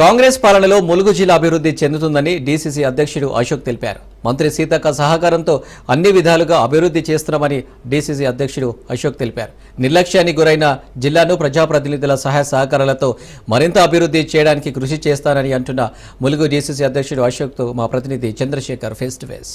కాంగ్రెస్ పాలనలో ములుగు జిల్లా అభివృద్ధి చెందుతుందని డీసీసీ అధ్యక్షుడు అశోక్ తెలిపారు. మంత్రి సీతక్క సహకారంతో అన్ని విధాలుగా అభివృద్ధి చేస్తున్నామని డీసీసీ అధ్యక్షుడు అశోక్ తెలిపారు. నిర్లక్ష్యానికి గురైన జిల్లాను ప్రజాప్రతినిధుల సహాయ సహకారాలతో మరింత అభివృద్ధి చేయడానికి కృషి చేస్తానని అంటున్న ములుగు డీసీసీ అధ్యక్షుడు అశోక్తో మా ప్రతినిధి చంద్రశేఖర్ ఫేస్ టు ఫేస్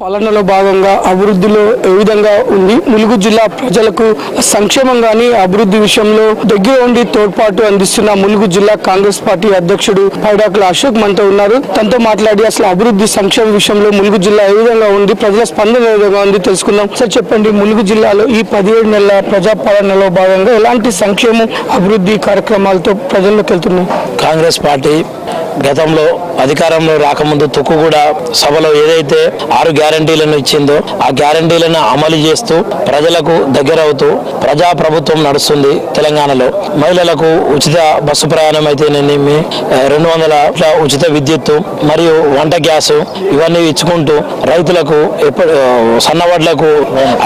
పాలనలో భాగంగా అభివృద్ధిలో ఏ విధంగా ఉంది? ములుగు జిల్లా ప్రజలకు సంక్షేమం గాని అభివృద్ధి విషయంలో దగ్గర ఉండి తోడ్పాటు అందిస్తున్న ములుగు జిల్లా కాంగ్రెస్ పార్టీ అధ్యక్షుడు పైడాకుల అశోక్ మనతో ఉన్నారు. తనతో మాట్లాడి అసలు అభివృద్ధి సంక్షేమ విషయంలో ములుగు జిల్లా ఏ విధంగా ఉంది? ప్రజల స్పందన ఏ విధంగా ఉంది తెలుసుకుందాం. సార్ చెప్పండి ములుగు జిల్లాలో ఈ పదిహేడు నెలల ప్రజాపాలనలో భాగంగా ఎలాంటి సంక్షేమం అభివృద్ధి కార్యక్రమాలతో ప్రజల్లోకి వెళ్తున్నాయి? కాంగ్రెస్ పార్టీ గతంలో అధికారంలో రాకముందు తుక్కుగూడ సభలో ఏదైతే ఆరు గ్యారంటీలను ఇచ్చిందో ఆ గ్యారంటీలను అమలు చేస్తూ ప్రజలకు దగ్గరవుతూ ప్రజా ప్రభుత్వం నడుస్తుంది తెలంగాణలో. మహిళలకు ఉచిత బస్సు ప్రయాణం అయితేనేమి రెండు వందల ఉచిత విద్యుత్తు మరియు వంట గ్యాసు ఇవన్నీ ఇచ్చుకుంటూ రైతులకు ఎప్పుడు సన్నవడ్లకు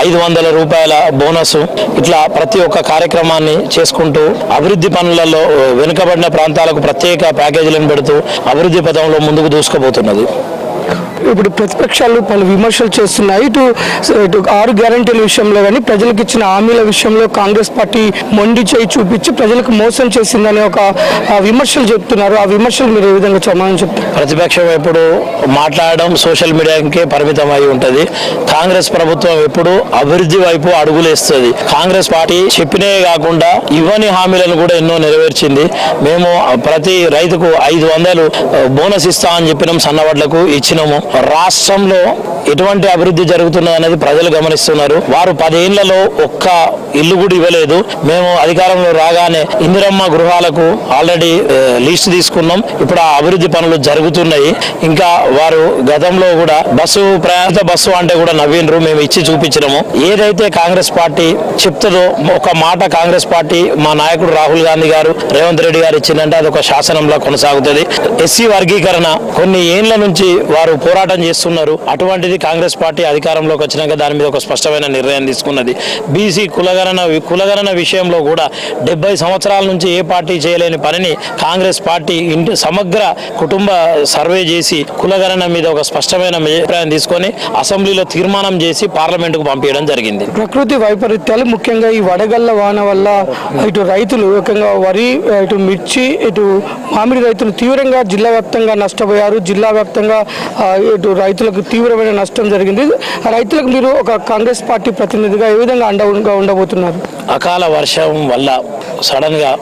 ఐదు వందల రూపాయల బోనస్ ఇట్లా ప్రతి ఒక్క కార్యక్రమాన్ని చేసుకుంటూ అభివృద్ధి పనులలో వెనుకబడిన ప్రాంతాలకు ప్రత్యేక ప్యాకేజీలను పెడుతూ అభివృద్ధి పదంలో ముందుకు దూసుకుపోతున్నది. ఇప్పుడు ప్రతిపక్షాలు పలు విమర్శలు చేస్తున్నాయి. ఇటు ఇటు ఆరు గ్యారంటీల విషయంలో కానీ ప్రజలకు ఇచ్చిన హామీల విషయంలో కాంగ్రెస్ పార్టీ మొండి చేయి చూపించి ప్రజలకు మోసం చేసిందని ఒక విమర్శలు చెప్తున్నారు. ఆ విమర్శలు మీరు ఏ విధంగా సమాధానం చెప్తారు? ప్రతిపక్షం ఎప్పుడు మాట్లాడడం సోషల్ మీడియాకే పరిమితం అయి ఉంటుంది. కాంగ్రెస్ ప్రభుత్వం ఎప్పుడు అభివృద్ధి వైపు అడుగులేస్తుంది. కాంగ్రెస్ పార్టీ చెప్పినే కాకుండా ఇవ్వని హామీలను కూడా ఎన్నో నెరవేర్చింది. మేము ప్రతి రైతుకు ఐదు వందలు బోనస్ ఇస్తా అని చెప్పినాం సన్నవాళ్ళకు ఇచ్చినాము. రాష్ట్రంలో ఎటువంటి అభివృద్ధి జరుగుతున్నది అనేది ప్రజలు గమనిస్తున్నారు. వారు పదేళ్ళలో ఒక్క ఇల్లు కూడా ఇవ్వలేదు. మేము అధికారంలో రాగానే ఇందిరమ్మ గృహాలకు ఆల్రెడీ లిస్ట్ తీసుకున్నాం. ఇప్పుడు ఆ అభివృద్ధి పనులు జరుగుతున్నాయి. ఇంకా వారు గతంలో కూడా బస్సు ప్రయాణ బస్సు అంటే కూడా నవ్వినరు మేము ఇచ్చి చూపించినాము. ఏదైతే కాంగ్రెస్ పార్టీ చెప్తుందో ఒక మాట కాంగ్రెస్ పార్టీ మా నాయకుడు రాహుల్ గాంధీ గారు రేవంత్ రెడ్డి గారు ఇచ్చిందంటే అది ఒక శాసనంలో కొనసాగుతుంది. ఎస్సీ వర్గీకరణ కొన్ని ఏండ్ల నుంచి వారు పోరాటం చేస్తున్నారు. అటువంటిది కాంగ్రెస్ పార్టీ అధికారంలోకి వచ్చినాక దాని మీద ఒక స్పష్టమైన నిర్ణయం తీసుకున్నది. బీసీ కులగణన కులగణన విషయంలో కూడా డెబ్బై సంవత్సరాల నుంచి ఏ పార్టీ చేయలేని పనిని కాంగ్రెస్ పార్టీ ఇంటి సమగ్ర కుటుంబ సర్వే చేసి కులగణన మీద ఒక స్పష్టమైన అభిప్రాయం తీసుకొని అసెంబ్లీలో తీర్మానం చేసి పార్లమెంటుకు పంపించడం జరిగింది. ప్రకృతి వైపరీత్యాలు ముఖ్యంగా ఈ వడగళ్ళ వాన వల్ల ఇటు రైతులు ముఖ్యంగా వరి ఇటు మిర్చి ఇటు మామిడి రైతులు తీవ్రంగా జిల్లా వ్యాప్తంగా నష్టపోయారు. జిల్లా వ్యాప్తంగా ఇటు రైతులకు తీవ్రమైన నష్టం జరిగింది. రైతులకు మీరు ఒక కాంగ్రెస్ పార్టీ ప్రతినిధిగా ఏ విధంగా అండగా ఉండబోతున్నారు? అకాల వర్షం వల్ల సడన్గా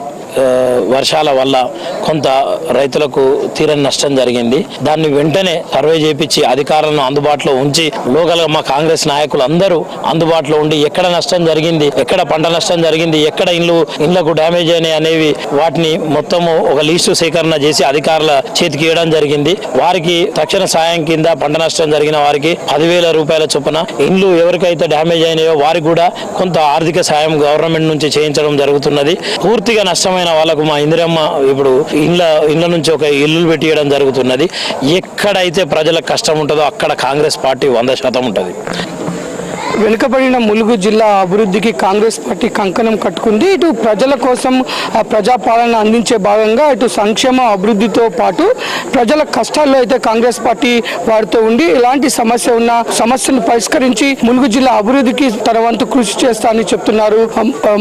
వర్షాల వల్ల కొంత రైతులకు తీరని నష్టం జరిగింది. దాన్ని వెంటనే సర్వే చేపించి అధికారులను అందుబాటులో ఉంచి లోకల్ మా కాంగ్రెస్ నాయకులు అందరూ అందుబాటులో ఉండి ఎక్కడ నష్టం జరిగింది ఎక్కడ పంట నష్టం జరిగింది ఎక్కడ ఇండ్లు ఇండ్లకు డ్యామేజ్ అయినాయి అనేవి వాటిని మొత్తము ఒక లీస్టు సేకరణ చేసి అధికారుల చేతికి ఇవ్వడం జరిగింది. వారికి తక్షణ సాయం కింద పంట నష్టం జరిగిన వారికి పదివేల రూపాయల చొప్పున ఇండ్లు ఎవరికైతే డ్యామేజ్ అయినాయో వారికి కూడా కొంత ఆర్థిక సాయం గవర్నమెంట్ నుంచి చేయించడం జరుగుతున్నది. పూర్తిగా నష్టమైన వాళ్ళకు మా ఇందిరమ్మ ఇప్పుడు ఇండ్ల ఇండ్ల నుంచి ఒక ఇల్లు పెట్టియడం జరుగుతున్నది. ఎక్కడైతే ప్రజలకు కష్టం ఉంటుందో అక్కడ కాంగ్రెస్ పార్టీ వంద శాతం ఉంటుంది. వెనుకబడిన ములుగు జిల్లా అభివృద్ధికి కాంగ్రెస్ పార్టీ కంకణం కట్టుకుంది. ఇటు ప్రజల కోసం ఆ ప్రజాపాలన అందించే భాగంగా ఇటు సంక్షేమ అభివృద్ధితో పాటు ప్రజల కష్టాల్లో అయితే కాంగ్రెస్ పార్టీ వారితో ఉండి ఎలాంటి సమస్య ఉన్నా సమస్యను పరిష్కరించి ములుగు జిల్లా అభివృద్ధికి తన వంతు కృషి చేస్తానని చెప్తున్నారు.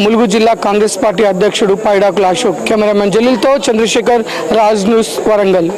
ములుగు జిల్లా కాంగ్రెస్ పార్టీ అధ్యక్షుడు పైడాకుల అశోక్. కెమెరామెన్ జలీల్తో చంద్రశేఖర్ రాజ్ న్యూస్ వరంగల్.